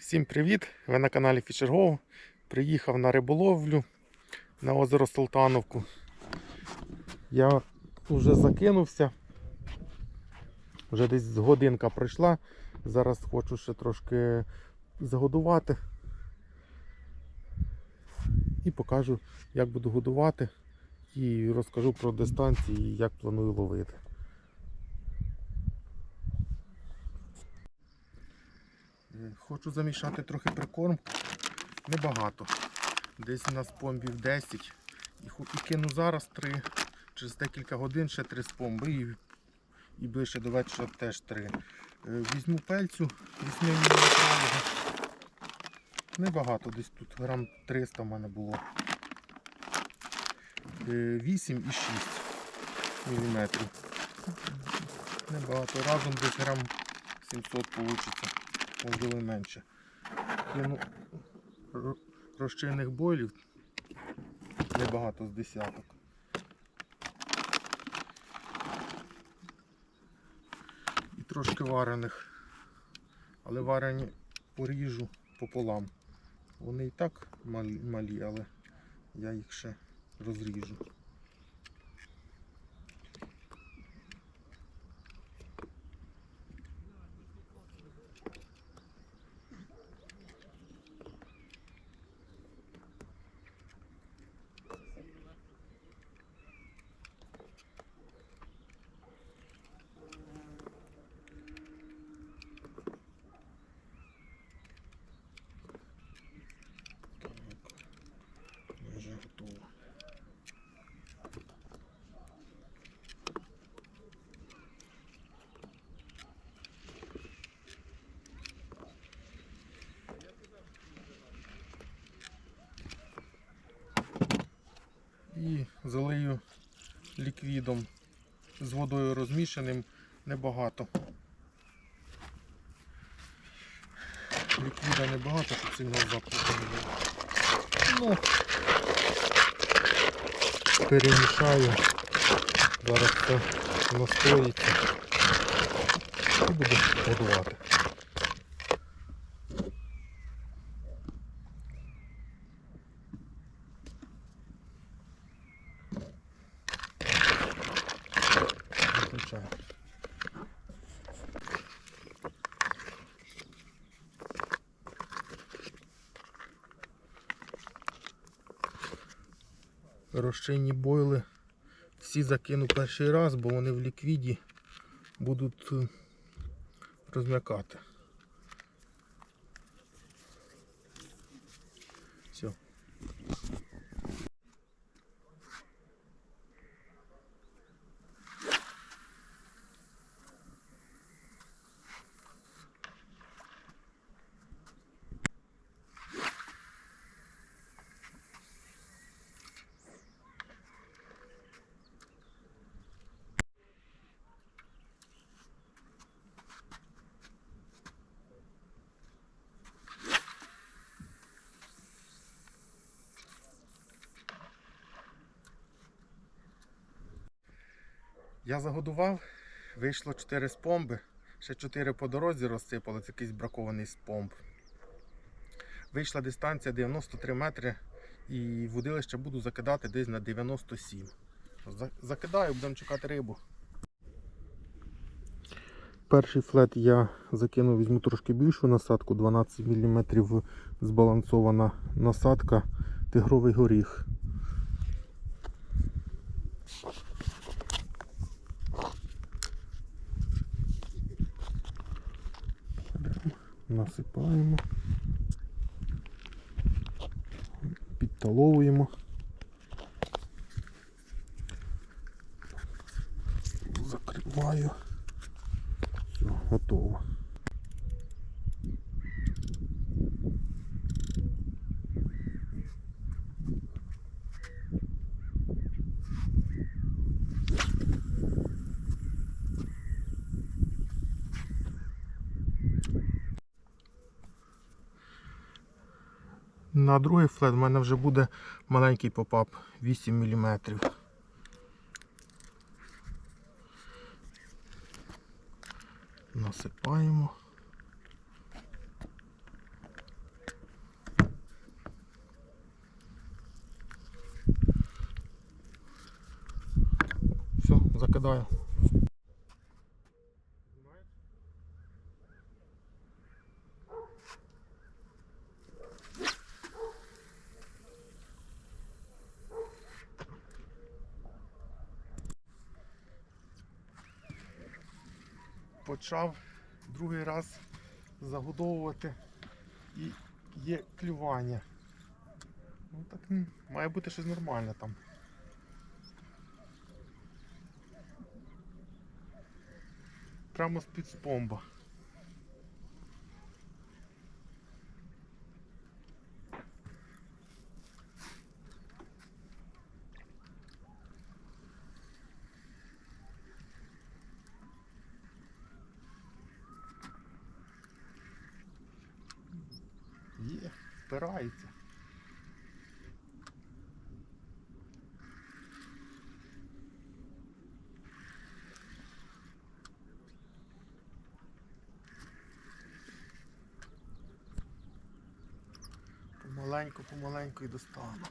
Всім привіт! Ви на каналі FisherGo. Приїхав на риболовлю на озеро Султановку. Я вже закинувся. Вже десь годинка пройшла. Зараз хочу ще трошки загодувати. І покажу, як буду годувати. І розкажу про дистанції як планую ловити. Хочу замішати трохи прикорм. Небагато. Десь у нас помбів 10. І, кину зараз 3. Через декілька годин ще 3 спомби і, і ближче до вечора теж 3. Візьму пельцю 8 мм. Небагато, десь тут грам 300 в мене було. Е, 8 і 6 мм. Небагато. Разом десь грам 700 вийде можливо менше. Розчинних бойлів небагато з десяток. І трошки варених. Але варені поріжу пополам. Вони і так малі, але я їх ще розріжу. Так, вже готово. І залию ліквідом з водою розмішаним небагато. Ліквіда небагато, щоб сильно запаху не було. Ну, перемішаю. Зараз це настоїться і буду годувати. Розчинні бойли всі закину перший раз, бо вони в ліквіді будуть е, розм'якати. Все. Я загодував, вийшло 4 спомби, ще 4 по дорозі розсипали, це якийсь бракований спомб. Вийшла дистанція 93 метри і водилище буду закидати десь на 97. За- Закидаю, будемо чекати рибу. Перший флет я закинув, візьму трошки більшу насадку, 12 мм збалансована насадка, тигровий горіх. Насипаємо, підталовуємо. Закриваю. Все, готово. на другий флет в мене вже буде маленький попап 8 мм. Насипаємо. Все, закидаю. Почав другий раз загодовувати і є клювання. Ну так має бути щось нормальне там. Прямо з-під спомба. Є, впирається. Помаленьку, помаленьку і достану.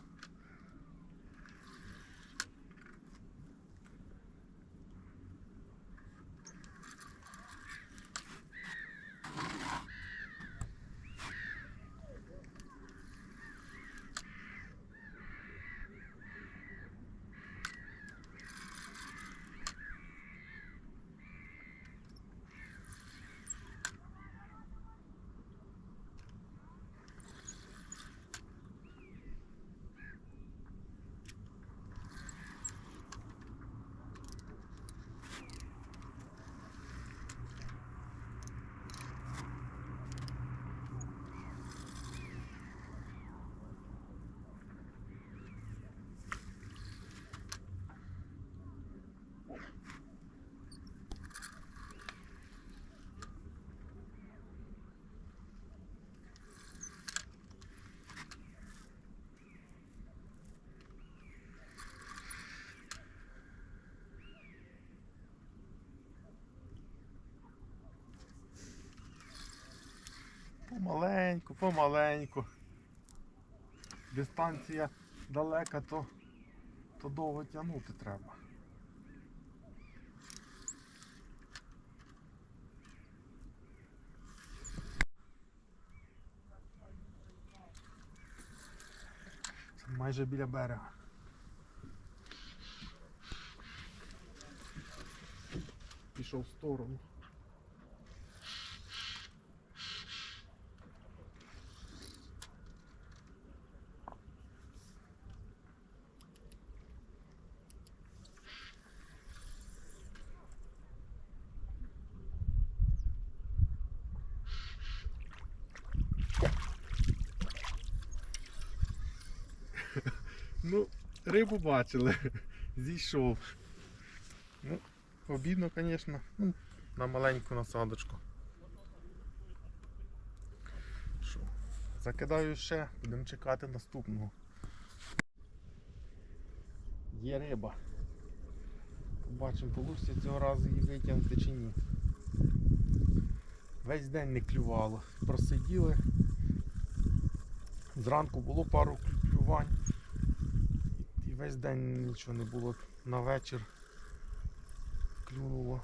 Помаленьку, помаленьку. Дистанція далека, то, то довго тягнути треба. Це майже біля берега. Пішов в сторону. Ну, рибу бачили, зійшов. Ну, обідно, звісно, ну, на маленьку насадочку. Що, закидаю ще, будемо чекати наступного. Є риба. Побачимо, вийде цього разу її витягнути чи ні. Весь день не клювало. Просиділи. Зранку було пару клювань. Весь день нічого не було. На вечір клюнуло.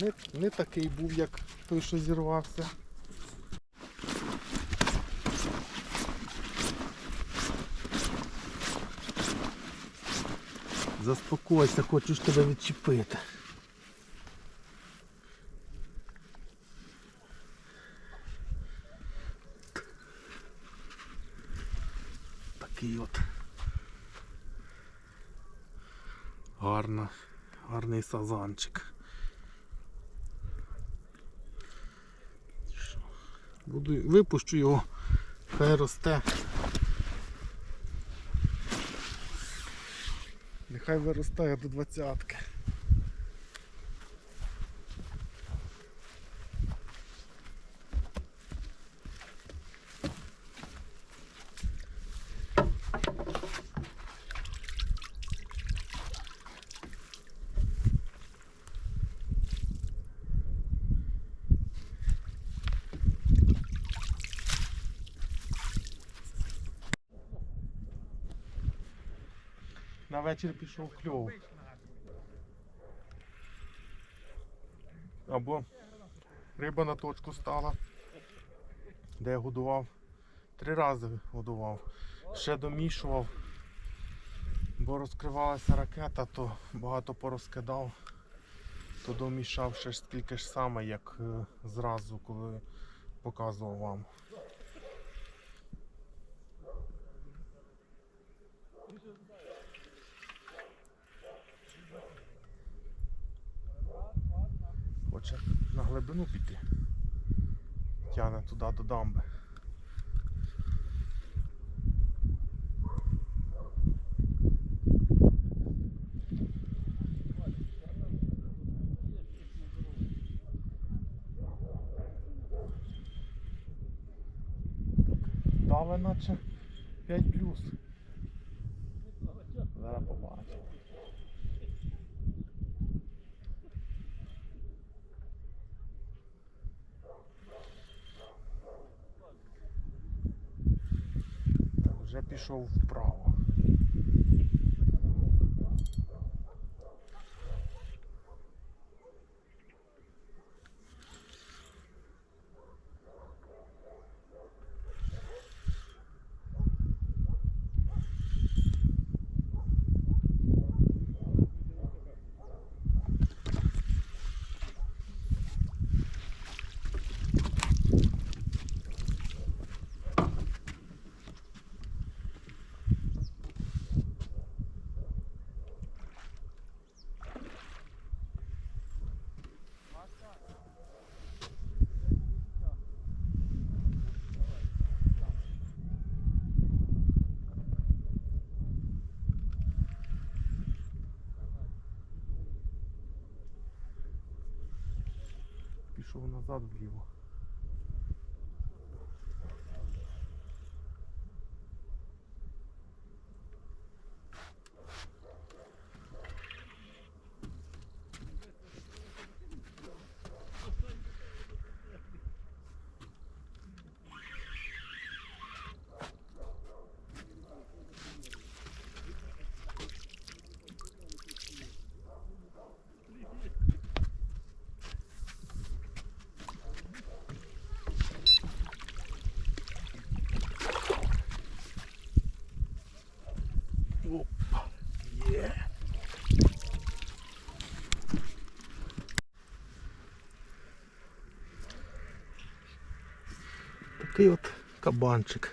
Не, не такий був, як той, що зірвався. Заспокойся, хочу ж тебе відчепити. Такий от. Гарна, гарний сазанчик. Буду, випущу його, хай росте. Нехай виростає до двадцятки. На вечір пішов кльов. Або риба на точку стала, де я годував. Три рази годував. Ще домішував, бо розкривалася ракета, то багато порозкидав, то домішав ще ж скільки ж саме, як е, зразу, коли показував вам. Хоче на глибину піти. Тяне туди до дамби. Дави наче 5 плюс. Зараз побачимо. Вже пішов вправо. Пішов назад вліво. Такий от кабанчик.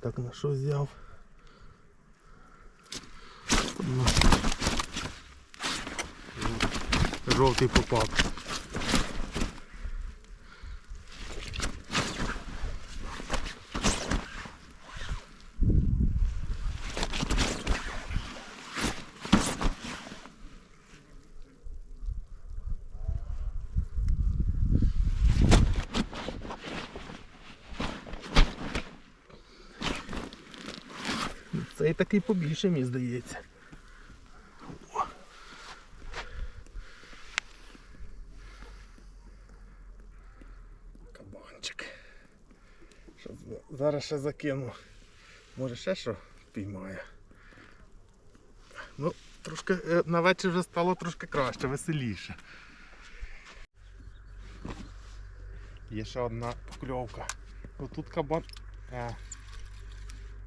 Так на що взяв? Жовтий попав. Цей такий побільше, мені здається. Кабанчик. Що зараз ще закину. Може ще що піймаю. Ну, трошки е, на вечір вже стало трошки краще, веселіше. Є ще одна покльовка. Отут кабан. Е.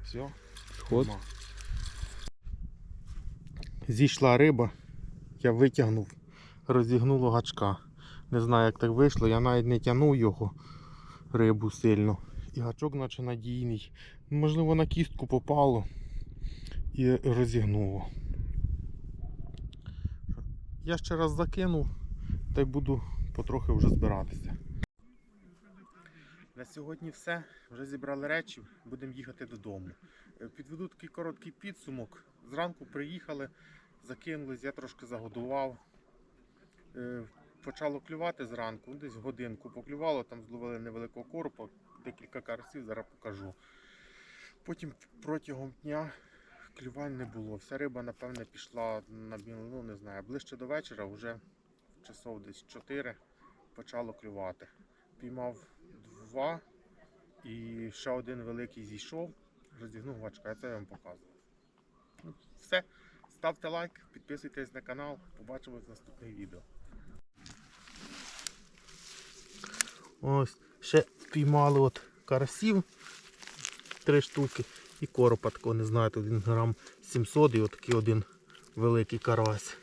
Все. Ход. Зійшла риба, я витягнув, розігнуло гачка. Не знаю, як так вийшло, я навіть не тягнув його рибу сильно. І гачок наче надійний. Можливо, на кістку попало і розігнуло. Я ще раз закинув та й буду потрохи вже збиратися. На сьогодні все. Вже зібрали речі, будемо їхати додому. Е, Підведу такий короткий підсумок Зранку приїхали, закинулись, я трошки загодував. Е, Почало клювати зранку, десь годинку поклювало, там зловили невеликого коропа, декілька карасів, зараз покажу. Потім протягом дня клювань не було. Вся риба, напевне, пішла на білину, ну не знаю, ближче до вечора, вже часов десь 4 почало клювати. Піймав два і ще один великий зійшов, роздягнув гачка, я це вам показував. Ну, Все, ставте лайк, підписуйтесь на канал, побачимось в наступних відео. Ось ще піймали от карасів три штуки і коропа не знаю, тут він грам 700 і отакий один великий карась.